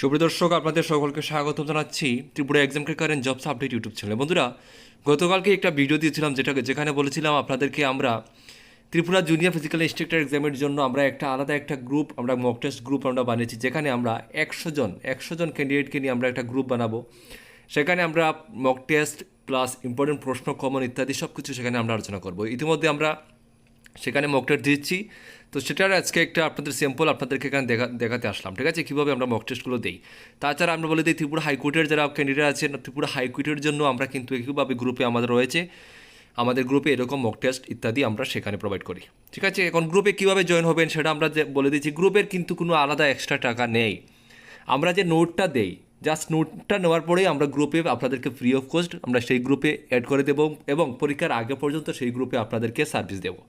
সুপ্রিয় দর্শক, আপনাদের সকলকে স্বাগত জানাচ্ছি Tripura exam current jobs update YouTube চ্যানেলে বন্ধুরা, গতকালকে একটা ভিডিও দিয়েছিলাম যেটা যেখানে বলেছিলাম আপনাদেরকে আমরা ত্রিপুরা জুনিয়র ফিজিক্যাল ইনস্ট্রাক্টর এক্সামের জন্য আমরা একটা আলাদা একটা গ্রুপ আমরা মক টেস্ট গ্রুপ আমরা বানিয়েছি, যেখানে আমরা একশো জন একশো জন ক্যান্ডিডেটকে নিয়ে আমরা একটা গ্রুপ বানাবো। সেখানে আমরা মক টেস্ট প্লাস ইম্পর্টেন্ট প্রশ্ন কমন ইত্যাদি সব কিছু সেখানে আমরা আলোচনা করব। ইতিমধ্যে আমরা সেখানে মক দিচ্ছি। তো সেটার আজকে একটা আপনাদের স্যাম্পল আপনাদেরকে এখানে দেখা, দেখাতে আসলাম, ঠিক আছে? কীভাবে আমরা মক টেস্টগুলো দিই? তাছাড়া আমরা বলে দিই ত্রিপুরা হাইকোর্টের যারা ক্যান্ডিডেট আছেন, ত্রিপুরা হাইকোর্টের জন্য আমরা কিন্তু একইভাবে গ্রুপে আমাদের রয়েছে। আমাদের গ্রুপে এরকম মক টেস্ট ইত্যাদি আমরা সেখানে প্রোভাইড করি, ঠিক আছে? এখন গ্রুপে কীভাবে জয়েন হবেন সেটা আমরা বলে দিচ্ছি। গ্রুপের কিন্তু কোনো আলাদা এক্সট্রা টাকা নেই। আমরা যে নোটটা দেই জাস্ট নোটটা নেওয়ার পরেই আমরা গ্রুপে আপনাদেরকে ফ্রি অফ কস্ট আমরা সেই গ্রুপে অ্যাড করে দেবো এবং পরীক্ষার আগে পর্যন্ত সেই গ্রুপে আপনাদেরকে সার্ভিস দেবো।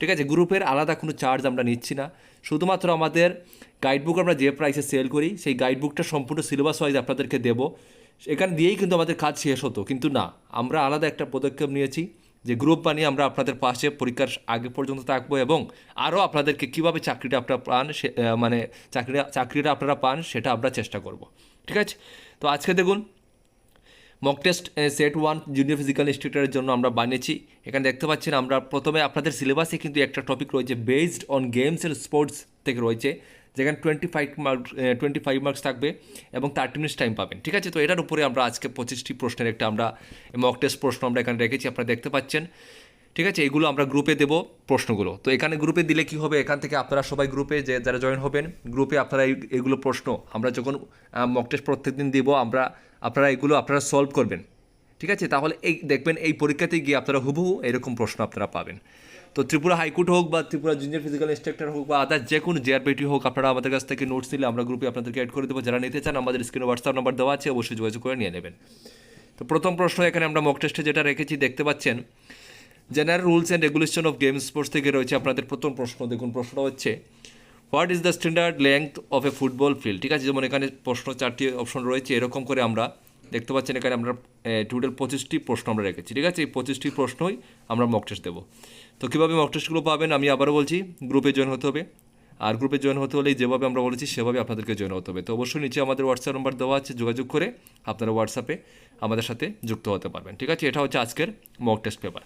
ঠিক আছে? গ্রুপের আলাদা কোনো চার্জ আমরা নিচ্ছি না। শুধুমাত্র আমাদের গাইডবুক আমরা যে প্রাইসে সেল করি, সেই গাইডবুকটা সম্পূর্ণ সিলেবাস ওয়াইজ আপনাদেরকে দেবো। এখানে দিয়েই কিন্তু আমাদের কাজ শেষ হতো, কিন্তু না, আমরা আলাদা একটা পদক্ষেপ নিয়েছি যে গ্রুপ বানিয়ে আমরা আপনাদের পাশে পরীক্ষার আগে পর্যন্ত থাকব এবং আরও আপনাদেরকে কীভাবে চাকরিটা আপনারা পান মানে চাকরিটা চাকরিটা আপনারা পান, সেটা আমরা চেষ্টা করব। ঠিক আছে? তো আজকে দেখুন mock test set one junior physical ইনস্টিটিউটের জন্য আমরা বানিয়েছি। এখানে দেখতে পাচ্ছেন আমরা প্রথমে আপনাদের সিলেবাসে কিন্তু একটা টপিক রয়েছে based on games and sports থেকে রয়েছে, যেখানে twenty five mark twenty five marks থাকবে এবং থার্টি মিনিটস টাইম পাবেন, ঠিক আছে? তো এটার উপরে আমরা আজকে পঁচিশটি প্রশ্নের একটা আমরা মক টেস্ট প্রশ্ন আমরা এখানে রেখেছি, আপনারা দেখতে পাচ্ছেন। ঠিক আছে? এগুলো আমরা গ্রুপে দেবো প্রশ্নগুলো। তো এখানে গ্রুপে দিলে কি হবে? এখান থেকে আপনারা সবাই গ্রুপে যে, যারা জয়েন হবেন গ্রুপে আপনারা এগুলো প্রশ্ন। আমরা যখন মক টেস্ট প্রত্যেক দিন দিব, আমরা, আপনারা এগুলো আপনারা সলভ করবেন। ঠিক আছে? তাহলে এই, দেখবেন এই পরীক্ষাতে গিয়ে আপনারা হুবহু এরকম প্রশ্ন আপনারা পাবেন। তো ত্রিপুরা হাইকোর্ট হোক বা ত্রিপুরা জুনিয়র ফিজিক্যাল ইনস্ট্রাক্টর হোক বা আদার যে কোনো জেআরপিটি হোক, আপনারা আমাদের কাছ থেকে নোটস দিলে আমরা গ্রুপে আপনাদেরকে অ্যাড করে দেবো। যারা নিতে চান, আমাদের স্ক্রিনে হোয়াটসঅ্যাপ নাম্বার দেওয়া আছে, অবশ্যই যোগাযোগ করে নিয়ে নেবেন। তো প্রথম প্রশ্ন এখানে আমরা মক টেস্টে যেটা রেখেছি, দেখতে পাচ্ছেন? General rules and regulation of game sports থেকে রয়েছে আপনাদের প্রথম প্রশ্ন। দেখুন, প্রশ্নটা হচ্ছে what is the standard length of a football field ঠিক আছে, যেমন এখানে প্রশ্ন চারটি অপশন রয়েছে, এরকম করে আমরা দেখতে পাচ্ছেন এখানে আমরা টোটাল পঁচিশটি প্রশ্ন আমরা রেখেছি। ঠিক আছে, এই পঁচিশটি প্রশ্নই আমরা মক টেস্ট দেবো। তো কীভাবে মক টেস্টগুলো পাবেন আমি আবারও বলছি গ্রুপে জয়েন হতে হবে। আর গ্রুপে জয়েন হতে হলে যেভাবে আমরা বলেছি, সেভাবে আপনাদেরকে জয়েন হতে হবে। তো অবশ্যই নিচে আমাদের হোয়াটসঅ্যাপ নাম্বার দেওয়া আছে, যোগাযোগ করে আপনারা হোয়াটসঅ্যাপে আমাদের সাথে যুক্ত হতে পারবেন। ঠিক আছে, এটা হচ্ছে আজকের মক টেস্ট পেপার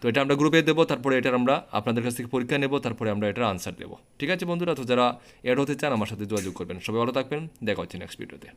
তো এটা আমরা গ্রুপে দেবো, তারপরে এটার আমরা আপনাদের কাছ থেকে পরীক্ষা নেব, তারপরে আমরা এটার আনসার দেবো। ঠিক আছে বন্ধুরা, তো যারা অ্যাড হতে চান, আমার সাথে যোগাযোগ করবেন। সবাই ভালো থাকবেন, দেখা হচ্ছে নেক্সট ভিডিওতে